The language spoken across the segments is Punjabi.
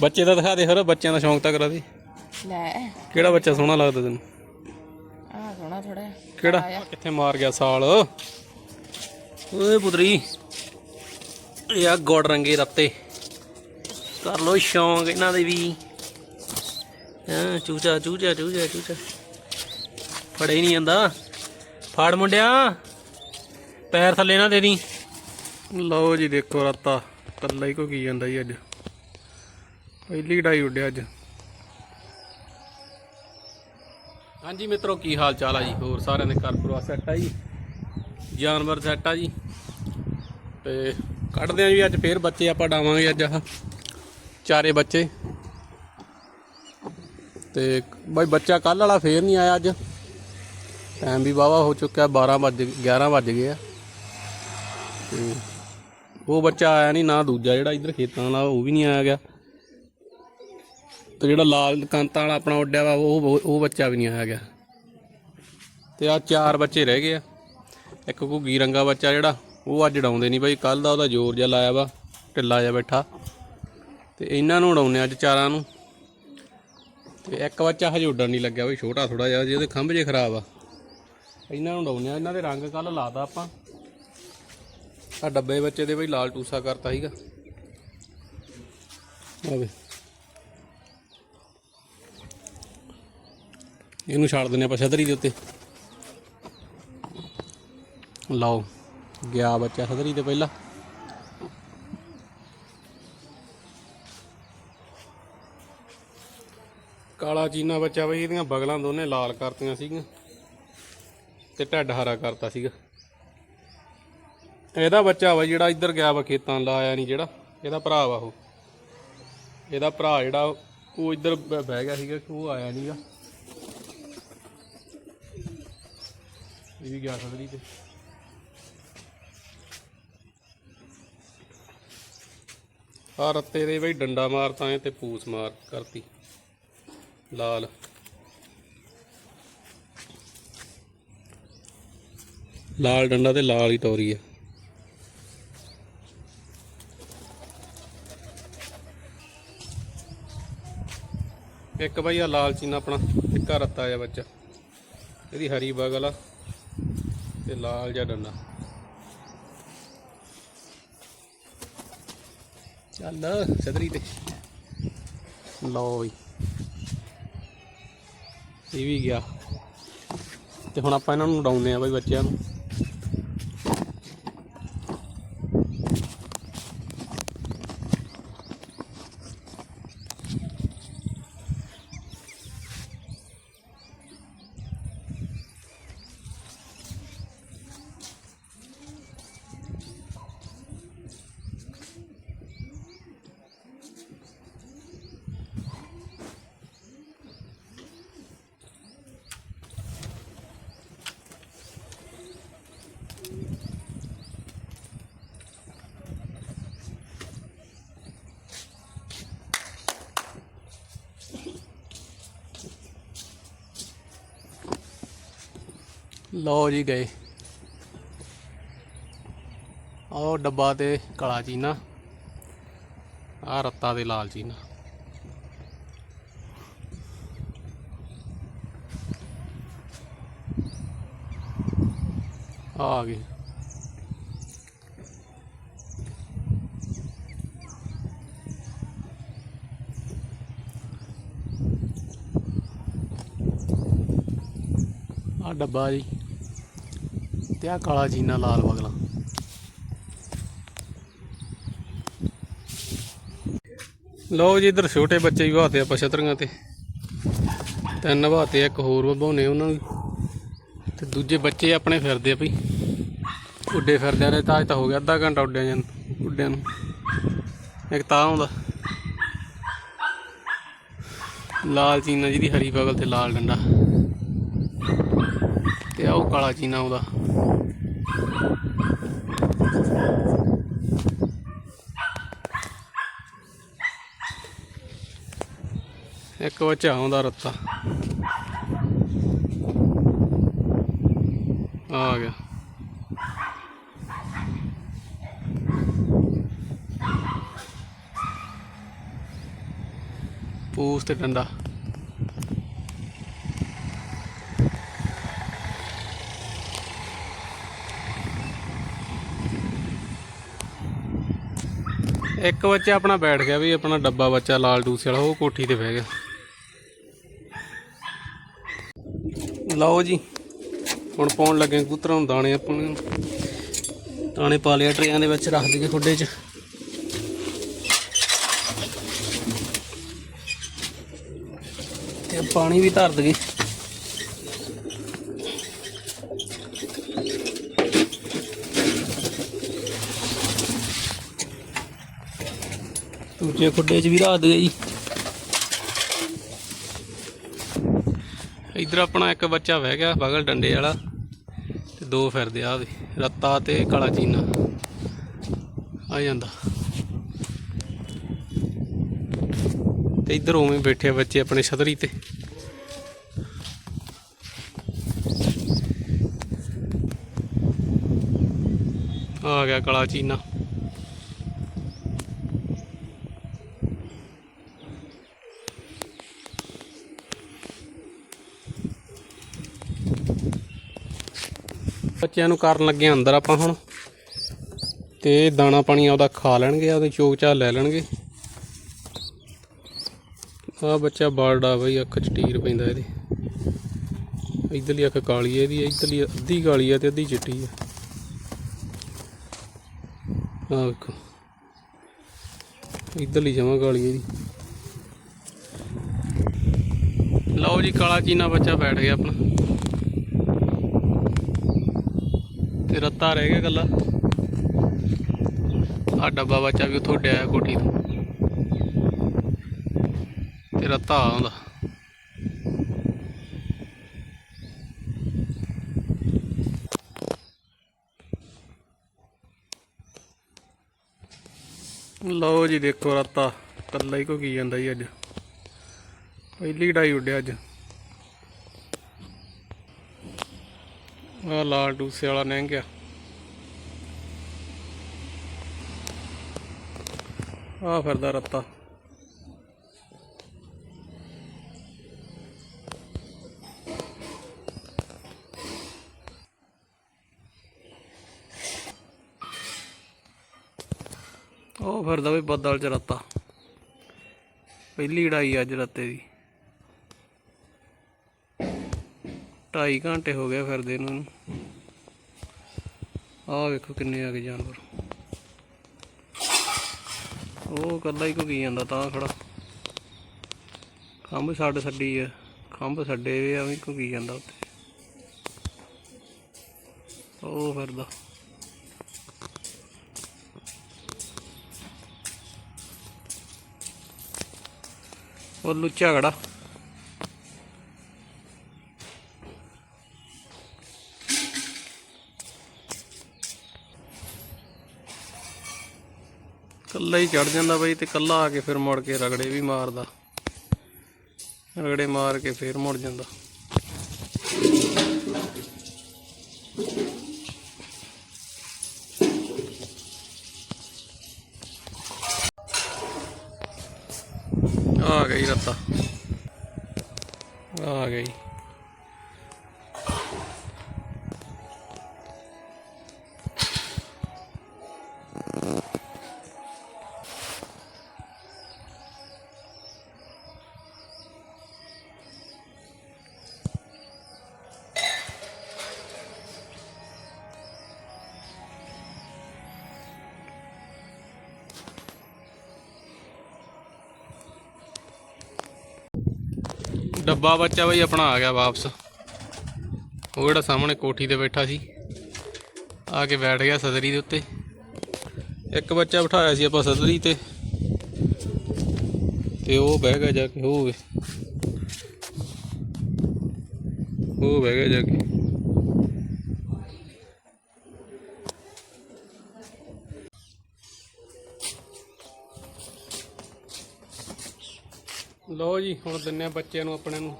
ਬੱਚੇ ਦਾ ਦਿਖਾ ਦੇ ਹੋਰ ਬੱਚਿਆਂ ਦਾ ਸ਼ੌਂਕ ਤਾਂ ਕਰਾ ਦੇ। ਲੈ। ਕਿਹੜਾ ਬੱਚਾ ਸੋਹਣਾ ਲੱਗਦਾ ਤੈਨੂੰ? ਆ ਸੋਹਣਾ ਥੋੜਾ ਕਿਹੜਾ? ਕਿੱਥੇ ਮਾਰ ਗਿਆ ਸਾਲ। ਓਏ ਪੁੱਤਰੀ। ਇਹ ਆ ਗੋੜ ਰੰਗੇ ਰੱਤੇ। ਕਰ ਲੋ ਸ਼ੌਂਕ ਇਹਨਾਂ ਦੇ ਵੀ। ਹਾਂ ਚੂਚਾ ਚੂਚਾ ਚੂਚਾ ਚੂਚਾ। ਫੜੇ ਹੀ ਨਹੀਂ ਜਾਂਦਾ। ਫੜ ਮੁੰਡਿਆ। ਪੈਰ ਥੱਲੇ ਨਾ ਦੇ ਦੀ। ਲਓ ਜੀ ਦੇਖੋ ਰੱਤਾ। ਕੱਲਾ ਹੀ ਕੋ ਕੀ ਜਾਂਦਾ ਜੀ ਅੱਜ। ਪਹਿਲੀ ਡਾਈ ਉੱਡਿਆ ਅੱਜ। ਹਾਂਜੀ ਮਿੱਤਰੋ, ਕੀ ਹਾਲ ਚਾਲ ਆ ਜੀ? ਹੋਰ ਸਾਰਿਆਂ ਦੇ ਘਰ ਪਰਿਵਾਰ ਸੈੱਟ ਆ ਜੀ? ਜਾਨਵਰ ਸੈੱਟ ਆ ਜੀ। ਤੇ ਕੱਢਦੇ ਆ ਜੀ ਅੱਜ, ਫੇਰ ਬੱਚੇ ਆਪਾਂ ਡਾਵਾਂਗੇ ਅੱਜ ਆਹ ਚਾਰੇ ਬੱਚੇ। ਤੇ ਬਾਈ, ਬੱਚਾ ਕੱਲ ਵਾਲਾ ਫੇਰ ਨਹੀਂ ਆਇਆ ਅੱਜ। ਟਾਈਮ ਵੀ ਵਾਵਾ ਹੋ ਚੁੱਕਿਆ 12 ਵੱਜ 11 ਵੱਜ ਗਏ ਆ। ਤੇ ਉਹ ਬੱਚਾ ਆਇਆ ਨਹੀਂ, ਨਾ ਦੂਜਾ ਜਿਹੜਾ ਇੱਧਰ ਖੇਤਾਂ ਵਾਲਾ, ਉਹ ਵੀ ਨਹੀਂ ਆਇਆ ਗਿਆ। ਤੇ ਜਿਹੜਾ ਲਾਲ ਕਾਂਤਾਂ ਵਾਲਾ ਆਪਣਾ ਉੱਡਿਆ ਵਾ, ਉਹ ਉਹ ਬੱਚਾ ਵੀ ਨਹੀਂ ਆਇਆ ਗਿਆ ਤੇ ਆ ਚਾਰ ਬੱਚੇ ਰਹਿ ਗਏ ਆ। ਇੱਕ ਘੁੱਗੀ ਰੰਗਾ ਬੱਚਾ ਜਿਹੜਾ, ਉਹ ਅੱਜ ਡਾਉਂਦੇ ਨਹੀਂ ਬਾਈ ਕੱਲ ਦਾ ਉਹਦਾ ਜ਼ੋਰ ਜਿਹਾ ਲਾਇਆ ਵਾ, ਢਿੱਲਾ ਜਿਹਾ ਬੈਠਾ। ਤੇ ਇਹਨਾਂ ਨੂੰ ਉਡਾਉਂਦੇ ਅੱਜ ਚਾਰਾਂ ਨੂੰ। ਤੇ ਇੱਕ ਬੱਚਾ ਹਜੇ ਉੱਡਣ ਨਹੀਂ ਲੱਗਿਆ ਬਈ, ਛੋਟਾ ਥੋੜਾ ਜਿਹਾ, ਜਿਹਦੇ ਖੰਭ ਜੇ ਖਰਾਬ ਆ। ਇਹਨਾਂ ਨੂੰ ਉਡਾਉਂਦੇ ਆ ਇਹਨਾਂ ਦੇ ਰੰਗ ਕੱਲ ਲਾਦਾ ਆਪਾਂ। ਆ ਡੱਬੇ ਬੱਚੇ ਦੇ ਬਈ ਲਾਲ ਟੂਸਾ ਕਰਤਾ ਸੀਗਾ। ਆਵੇ ਇਹਨੂੰ ਛੱਡ ਦਿੰਦੇ ਆਪਾਂ ਛਤਰੀ ਦੇ ਉੱਤੇ। ਲਓ, ਗਿਆ ਬੱਚਾ ਛਤਰੀ ਤੇ ਪਹਿਲਾਂ। ਕਾਲਾ ਚੀਨਾ ਬੱਚਾ ਬਈ, ਇਹਦੀਆਂ ਬਗਲਾਂ ਦੋਨੇ ਲਾਲ ਕਰਤੀਆਂ ਸੀਗੀਆਂ ਤੇ ਢੱਡ ਹਰਾ ਕਰਤਾ ਸੀਗਾ। ਇਹਦਾ ਬੱਚਾ ਵਾ ਜਿਹੜਾ ਇੱਧਰ ਗਿਆ ਵਾ ਖੇਤਾਂ ਲਾਇਆ ਨਹੀਂ ਜਿਹੜਾ, ਇਹਦਾ ਭਰਾ ਵਾ ਉਹ। ਇਹਦਾ ਭਰਾ ਜਿਹੜਾ, ਉਹ ਇੱਧਰ ਬਹਿ ਗਿਆ ਸੀਗਾ ਉਹ ਆਇਆ ਨਹੀਂਗਾ ਇਹ ਵੀ ਗਿਆ ਸਦਰੀ ਤੇ। ਆ ਰੱਤੇ ਦੇ ਬਈ ਡੰਡਾ ਮਾਰਤਾ ਐ ਤੇ ਪੂਸ ਮਾਰ ਕਰਤੀ। ਲਾਲ। ਲਾਲ ਡੰਡਾ ਤੇ ਲਾਲ ਹੀ ਟੋਰੀ ਆ। ਇੱਕ ਬਈ ਆ ਲਾਲ ਚੀਨਾ ਆਪਣਾ ਟਿੱਕਾ ਰੱਤਾ ਆ ਬੱਚਾ। ਇਹਦੀ ਹਰੀ ਬਗਲ ਆ ਤੇ ਲਾਲ ਜਿਹਾ ਡੰਡਾ। ਚੱਲ ਛਤਰੀ ਤੇ। ਲਓ ਬਈ। ਇਹ ਵੀ ਗਿਆ। ਤੇ ਹੁਣ ਆਪਾਂ ਇਹਨਾਂ ਨੂੰ ਉਡਾਉਂਦੇ ਆ ਬਈ ਬੱਚਿਆਂ ਨੂੰ। ਲਓ ਜੀ ਗਏ। ਉਹ ਡੱਬਾ ਤੇ ਕਾਲਾ ਚੀਨਾ ਆ ਰੱਤਾ ਤੇ ਲਾਲ ਚੀਨਾ। ਆ ਗਏ। ਆ ਡੱਬਾ ਜੀ। ਤੇ ਆ ਕਾਲਾ ਜੀਨਾ ਲਾਲ ਬਗਲਾ। ਲਓ ਜੀ, ਇਧਰ ਛੋਟੇ ਬੱਚੇ ਵੀ ਵਾਹਤੇ ਆਪਾਂ ਛਤਰੀਆਂ ਤੇ। ਤਿੰਨ ਵਾਹਤੇ, ਇੱਕ ਹੋਰ ਵਭਾਉਨੇ ਉਹਨਾਂ ਨੂੰ। ਤੇ ਦੂਜੇ ਬੱਚੇ ਆਪਣੇ ਫਿਰਦੇ ਆ ਭਈ ਉੱਡੇ ਫਿਰਦੇ ਨੇ ਤਾਂ ਅੱਜ ਤਾਂ ਹੋ ਗਿਆ ਅੱਧਾ ਘੰਟਾ ਉੱਡਿਆ ਜਾਂ ਉੱਡਿਆਂ ਨੂੰ। ਇੱਕ ਤਾਂ ਆਉਂਦਾ। ਲਾਲ ਚੀਨਾ ਜਿਹਦੀ ਹਰੀ ਬਗਲ ਤੇ ਲਾਲ ਡੰਡਾ। ਤੇ ਆਹ ਉਹ ਕਾਲਾ ਚੀਨਾ ਉਹਦਾ ਇੱਕ ਬੱਚਾ ਆਉਂਦਾ ਰੱਤਾ। ਆ ਗਿਆ। ਪੂਸ ਤੇ ਇੱਕ ਬੱਚਾ ਆਪਣਾ ਬੈਠ ਗਿਆ ਵੀ ਆਪਣਾ ਡੱਬਾ ਬੱਚਾ ਲਾਲ ਡੂਸੇ ਵਾਲਾ, ਉਹ ਕੋਠੀ ਤੇ ਬਹਿ ਗਿਆ। ਲਓ ਜੀ। ਹੁਣ ਪਾਉਣ ਲੱਗੇ ਕਬੂਤਰਾਂ ਨੂੰ ਦਾਣੇ ਆਪਾਂ ਨੂੰ। ਦਾਣੇ ਪਾ ਲਿਆ ਟਰੇਆਂ ਦੇ ਵਿੱਚ, ਰੱਖ ਦਈਏ ਖੁੱਡੇ 'ਚ। ਤੇ ਪਾਣੀ ਵੀ ਧਰ ਦਈਏ। ਦੂਜੇ ਖੁੱਡੇ 'ਚ ਵੀ ਰੱਖ ਦਈਏ ਜੀ। ਇਧਰ ਆਪਣਾ ਇੱਕ ਬੱਚਾ ਬਹਿ ਗਿਆ, ਬਗਲ ਡੰਡੇ ਵਾਲਾ, ਤੇ ਦੋ ਫਿਰਦੇ ਆ ਵੀ ਰੱਤਾ ਤੇ ਕਾਲਾ ਚੀਨਾ। ਆ ਜਾਂਦਾ। ਤੇ ਇਧਰ ਉਵੇਂ ਬੈਠੇ ਬੱਚੇ ਆਪਣੇ ਛਤਰੀ ਤੇ। ਆ ਗਿਆ ਕਾਲਾ ਚੀਨਾ। ਬੱਚਿਆਂ ਨੂੰ ਕਰਨ ਲੱਗੇ ਅੰਦਰ ਆਪਾਂ ਹੁਣ। ਤੇ ਦਾਣਾ ਪਾਣੀ ਆਪਦਾ ਖਾ ਲੈਣਗੇ ਉਹਦੇ ਚੋਕ ਚਾ ਲੈ ਲੈਣਗੇ। ਆ ਬੱਚਾ ਬਾਲਡਾ ਬਈ, ਅੱਖ ਚ ਟੀਰ ਪੈਂਦਾ ਇਹਦੇ। ਇਧਰਲੀ ਅੱਖ ਕਾਲੀ ਹੈ ਇਹਦੀ, ਇਧਰਲੀ ਅੱਧੀ ਕਾਲੀ ਹੈ ਤੇ ਅੱਧੀ ਚਿੱਟੀ ਹੈ ਆ ਵੇਖੋ। ਇਧਰਲੀ ਜਮਾ ਕਾਲੀ ਹੈ ਇਹਦੀ। ਲਓ ਜੀ, ਕਾਲਾ ਚੀਨਾ ਬੱਚਾ ਬੈਠ ਗਿਆ ਆਪਣਾ। ਤੇ ਰੱਤਾ ਰਹਿ ਗਿਆ ਗੱਲਾ ਆ ਡੱਬਾ ਬੱਚਾ ਵੀ ਉੱਥੋਂ ਡਿਆ ਕੋਠੀ ਤੋਂ। ਤੇ ਰੱਤਾ ਆਉਂਦਾ। ਲਓ ਜੀ ਦੇਖੋ ਰੱਤਾ ਕੱਲਾ ਹੀ ਕੋ ਕੀ ਜਾਂਦਾ ਜੀ ਅੱਜ। ਪਹਿਲੀ ਢਾਈ ਉੱਡਿਆ ਅੱਜ। ਆ ਲਾਲ ਡੂਸੇ ਵਾਲਾ ਲੰਘ ਗਿਆ ਆ ਫਿਰਦਾ ਰੱਤਾ। ਉਹ ਫਿਰਦਾ ਵੀ ਬੱਦਲ ਚ ਰੱਤਾ। ਪਹਿਲੀ ਲੜਾਈ ਅੱਜ ਰੱਤੇ ਦੀ। ਢਾਈ ਘੰਟੇ ਹੋ ਗਏ ਫਿਰਦੇ ਨੂੰ ਆਹ ਵੇਖੋ ਕਿੰਨੇ ਆ ਗਏ ਜਾਨਵਰ। ਉਹ ਕੱਲਾ ਹੀ ਘੁਕੀ ਜਾਂਦਾ ਤਾਂ ਖੜਾ। ਖੰਭ ਛੱਡ ਛੱਡੀ ਆ। ਖੰਭ ਛੱਡੇ ਵੇ ਐਵੇਂ ਘੁਕੀ ਜਾਂਦਾ ਉੱਤੇ ਉਹ ਫਿਰਦਾ। ਉਹ ਲੁੱਚਾ ਖੜਾ। ਕੱਲਾ ਹੀ ਚੜ ਜਾਂਦਾ ਬਈ ਤੇ ਕੱਲਾ ਆ ਕੇ ਫਿਰ ਮੁੜ ਕੇ ਰਗੜੇ ਵੀ ਮਾਰਦਾ। ਰਗੜੇ ਮਾਰ ਕੇ ਫਿਰ ਮੁੜ ਜਾਂਦਾ। ਡੱਬਾ ਬੱਚਾ ਬਈ ਆਪਣਾ ਆ ਗਿਆ ਵਾਪਸ। ਉਹ ਜਿਹੜਾ ਸਾਹਮਣੇ ਕੋਠੀ ਤੇ ਬੈਠਾ ਸੀ। ਆ ਕੇ ਬੈਠ ਗਿਆ ਸਦਰੀ ਦੇ ਉੱਤੇ। ਇੱਕ ਬੱਚਾ ਬਿਠਾਇਆ ਸੀ ਆਪਾਂ ਸਦਰੀ ਤੇ। ਤੇ ਉਹ ਬਹਿ ਗਿਆ ਜਾ ਕੇ, ਉਹ ਵੇ। ਉਹ ਬਹਿ ਗਿਆ ਜਾ ਕੇ। ਲਓ ਜੀ, ਹੁਣ ਦਿੰਨੇ ਆ ਬੱਚਿਆਂ ਨੂੰ ਆਪਣੇ ਨੂੰ।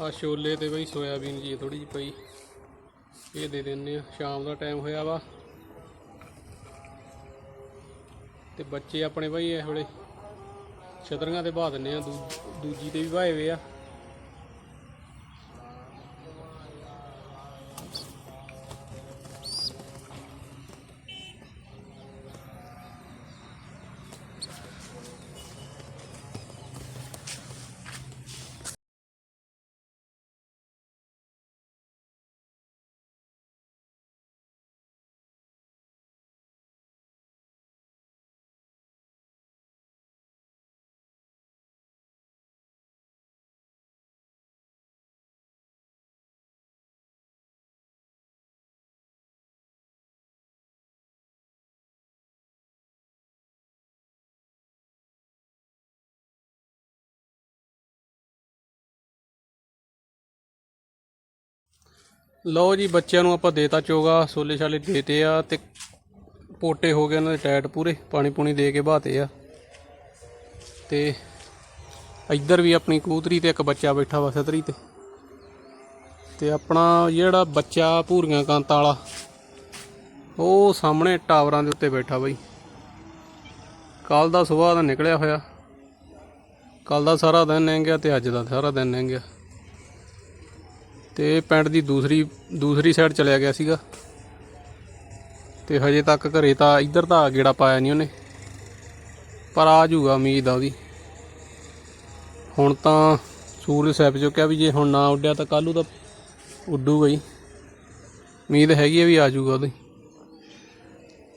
ਆ ਛੋਲੇ ਤੇ ਬਈ ਸੋਇਆਬੀਨ ਜੀ ਥੋੜੀ ਜਿਹੀ ਪਈ। ਇਹ ਦੇ ਦਿੰਨੇ ਆ। ਸ਼ਾਮ ਦਾ ਟਾਈਮ ਹੋਇਆ ਵਾ। ਤੇ ਬੱਚੇ ਆਪਣੇ ਬਈ ਇਸ ਵੇਲੇ ਛਤਰੀਆਂ ਤੇ ਬਹਾ ਦਿੰਨੇ ਆ। ਦੂ- ਦੂਜੀ ਤੇ ਵੀ ਵਾਏ ਵੇ ਆ। ਲਓ ਜੀ, ਬੱਚਿਆਂ ਨੂੰ ਆਪਾਂ ਦੇਤਾ ਚੋਗਾ ਸੋਲੇ ਛਾਲੇ ਦੇਤੇ ਆ ਤੇ ਪੋਟੇ ਹੋ ਗਏ ਉਹਨਾਂ ਦੇ ਟਾਇਟ ਪੂਰੇ, ਪਾਣੀ ਪੂਣੀ ਦੇ ਕੇ ਬਹਾਤੇ ਆ। ਤੇ ਇੱਧਰ ਵੀ ਆਪਣੀ ਕੂਤਰੀ ਤੇ ਇੱਕ ਬੱਚਾ ਬੈਠਾ ਵਾ ਛਤਰੀ ਤੇ। ਤੇ ਆਪਣਾ ਜਿਹੜਾ ਬੱਚਾ ਭੂਰੀਆਂ ਕਾਂਤ ਵਾਲਾ, ਉਹ ਸਾਹਮਣੇ ਟਾਵਰਾਂ ਦੇ ਉੱਤੇ ਬੈਠਾ ਬਈ। ਕੱਲ ਦਾ ਸਵੇਰ ਦਾ ਨਿਕਲਿਆ ਹੋਇਆ। ਕੱਲ ਦਾ ਸਾਰਾ ਦਿਨ ਲੰਘ ਗਿਆ ਤੇ ਅੱਜ ਦਾ ਸਾਰਾ ਦਿਨ ਲੰਘ ਗਿਆ। ਤੇ ਪਿੰਡ ਦੀ ਦੂਸਰੀ ਦੂਸਰੀ ਸਾਈਡ ਚਲਿਆ ਗਿਆ ਸੀਗਾ। ਤੇ ਹਜੇ ਤੱਕ ਘਰੇ ਤਾਂ ਇੱਧਰ ਤਾਂ ਗੇੜਾ ਪਾਇਆ ਨਹੀਂ ਉਹਨੇ। ਪਰ ਆ ਜੂਗਾ ਉਮੀਦ ਆ ਉਹਦੀ। ਹੁਣ ਤਾਂ ਸੂਰਜ ਸੈਪ ਚੁੱਕਿਆ ਵੀ ਜੇ ਹੁਣ ਨਾ ਉੱਡਿਆ ਤਾਂ ਕੱਲੂ ਤਾਂ ਉੱਡੂਗਾ ਹੀ। ਉਮੀਦ ਹੈਗੀ ਆ ਵੀ ਆ ਜੂਗਾ ਉਹਦੀ।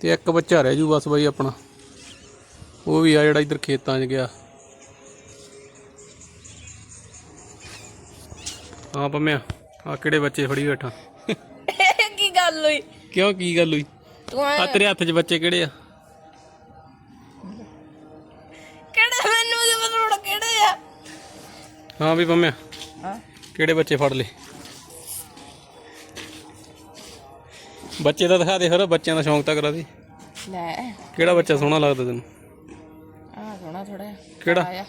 ਤੇ ਇੱਕ ਬੱਚਾ ਰਹਿ ਜੂ ਬਸ ਬਾਈ ਆਪਣਾ। ਉਹ ਵੀ ਆ ਜਿਹੜਾ ਇੱਧਰ ਖੇਤਾਂ 'ਚ ਗਿਆ। ਹਾਂ ਪੰਮਿਆ। ਆ ਕਿਹੜੇ ਬੱਚੇ ਫੜੀ ਬੈਠਾ? ਕੀ ਗੱਲ ਹੋਈ? ਕਿਉਂ ਕੀ ਗੱਲ ਹੋਈ? ਤੂੰ ਆ ਤੇਰੇ ਹੱਥ 'ਚ ਬੱਚੇ ਕਿਹੜੇ ਆ? ਕਿਹੜੇ ਮੈਨੂੰ ਕੀ ਪਤਾ ਹੁਣ ਕਿਹੜੇ ਆ? ਹਾਂ ਵੀ ਪੰਮਿਆ ਹਾਂ। ਕਿਹੜੇ ਬੱਚੇ ਫੜ ਲਏ? ਬੱਚੇ ਤਾਂ ਦਿਖਾ ਦੇ ਫਿਰ ਬੱਚਿਆਂ ਦਾ ਸ਼ੌਂਕ ਤਾਂ ਕਰਾ ਦੇ। ਲੈ। ਕਿਹੜਾ ਬੱਚਾ ਸੋਹਣਾ ਲੱਗਦਾ ਤੈਨੂੰ? ਆ ਸੋਹਣਾ ਥੋੜਾ ਕਿਹੜਾ?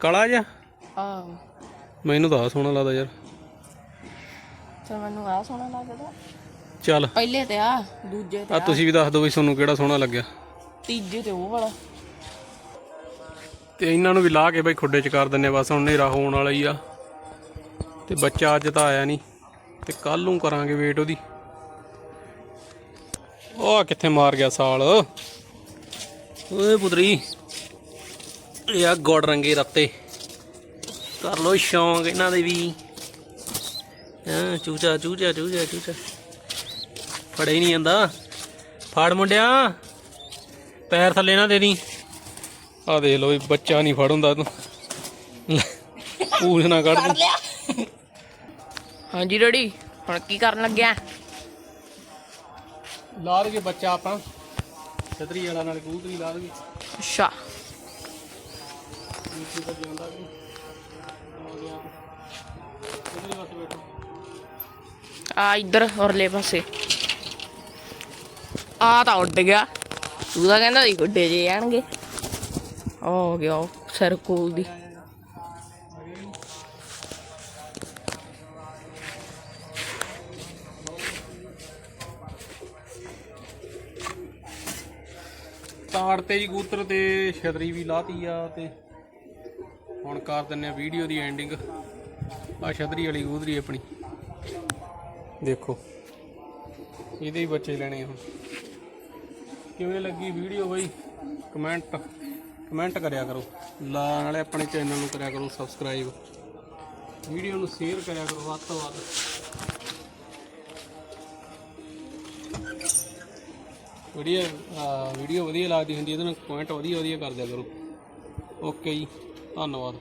ਕਾਲਾ ਜਿਹਾ? ਆਹੋ। ਮੈਨੂੰ ਤਾਂ ਆਹ ਸੋਹਣਾ ਲੱਗਦਾ ਯਾਰ। ਤੇ ਮੈਨੂੰ ਆ ਸੋਹਣਾ ਲੱਗਦਾ। ਚੱਲ। ਪਹਿਲੇ ਤੇ ਆ ਦੂਜੇ ਤੇ ਆ ਤੁਸੀਂ ਵੀ ਦੱਸ ਦਿਓ ਵੀ ਤੁਹਾਨੂੰ ਕਿਹੜਾ ਸੋਹਣਾ ਲੱਗਿਆ। ਤੀਜੇ ਤੇ ਉਹ ਵਾਲਾ। ਤੇ ਇਹਨਾਂ ਨੂੰ ਵੀ ਲਾ ਕੇ ਬਈ ਖੁੱਡੇ ਚ ਕਰ ਦਿੰਨੇ ਬਸ ਹੁਣ ਹਨੇਰਾ ਹੋਣ ਵਾਲਾ ਹੀ ਆ। ਤੇ ਬੱਚਾ ਅੱਜ ਤਾਂ ਆਇਆ ਨਹੀਂ ਤੇ ਕੱਲ ਨੂੰ ਕਰਾਂਗੇ ਵੇਟ ਉਹਦੀ। ਉਹ ਕਿੱਥੇ ਮਾਰ ਗਿਆ ਸਾਲ। ਓਏ ਪੁੱਤਰੀ ਇਹ ਆ ਗੋੜ ਰੰਗੇ ਰੱਤੇ। ਕਰ ਲੋ ਸ਼ੌਂਕ ਇਹਨਾਂ ਦੇ ਵੀ। ਹਾਂ ਚੂਚਾ ਚੂਚਾ ਚੂਚਾ ਚੂਚਾ। ਫੜੇ ਹੀ ਨਹੀਂ ਜਾਂਦਾ। ਫੜ ਮੁੰਡਿਆ। ਪੈਰ ਥੱਲੇ ਨਾ ਦੇ ਦੀ। ਆ ਦੇਖ ਲੋ ਬੱਚਾ ਨਹੀਂ ਫੜ ਹੁੰਦਾ ਤੂੰ ਪੂਛ ਨਾ ਕੱਢ ਦੀ ਲਿਆ। ਹਾਂਜੀ ਡੈਡੀ ਹੁਣ ਕੀ ਕਰਨ ਲੱਗਿਆ? ਲਾ ਦਈਏ ਬੱਚਾ ਆਪਾਂ ਛਤਰੀ ਵਾਲਾ ਨਾਲ ਕਬੂਤਰੀ ਲਾ ਦਈਏ ਅੱਛਾ। ਨੀਚੇ ਤਾਂ ਜਾਂਦਾ ਵੀ। ਆ ਗਿਆ। ਛਤਰੀ ਵਾਸਤੇ ਬੈਠੋ। ਆ ਇੱਧਰ ਔਰਲੇ ਪਾਸੇ। ਆ ਤਾਂ ਉੱਡ ਗਿਆ। ਤੂੰ ਤਾਂ ਕਹਿੰਦਾ ਸੀ ਗੁੱਡੇ ਜੇ ਆਣਗੇ। ਹੋ ਗਿਆ ਸਰਕੂਲ ਦੀ। ਤਾੜ ਤੇ ਜੀ ਕਬੂਤਰ ਤੇ ਛਤਰੀ ਵੀ ਲਾਤੀ ਆ ਤੇ ਹੁਣ ਕਰ ਦਿੰਨੇ ਆ ਵੀਡੀਓ ਦੀ ਐਂਡਿੰਗ ਆ ਛਤਰੀ ਵਾਲੀ ਕਬੂਤਰੀ ਆਪਣੀ। ਦੇਖੋ। ਇਹਦੇ ਹੀ ਬੱਚੇ ਲੈਣੇ ਹੁਣ। ਕਿਵੇਂ ਲੱਗੀ ਵੀਡੀਓ ਬਈ? ਕਮੈਂਟ ਕਮੈਂਟ ਕਰਿਆ ਕਰੋ। ਲਾ ਨਾਲੇ ਆਪਣੇ ਚੈਨਲ ਨੂੰ ਕਰਿਆ ਕਰੋ ਸਬਸਕ੍ਰਾਈਬ ਵੀਡੀਓ ਨੂੰ ਸ਼ੇਅਰ ਕਰਿਆ ਕਰੋ ਵੱਧ ਤੋਂ ਵੱਧ। ਵਧੀਆ ਵੀਡੀਓ ਵਧੀਆ ਲੱਗਦੀ ਹੁੰਦੀ ਇਹਦੇ ਨਾਲ ਕਮੈਂਟ ਵਧੀਆ ਵਧੀਆ ਕਰ ਦਿਆ ਕਰੋ। ਓਕੇ ਜੀ, ਧੰਨਵਾਦ।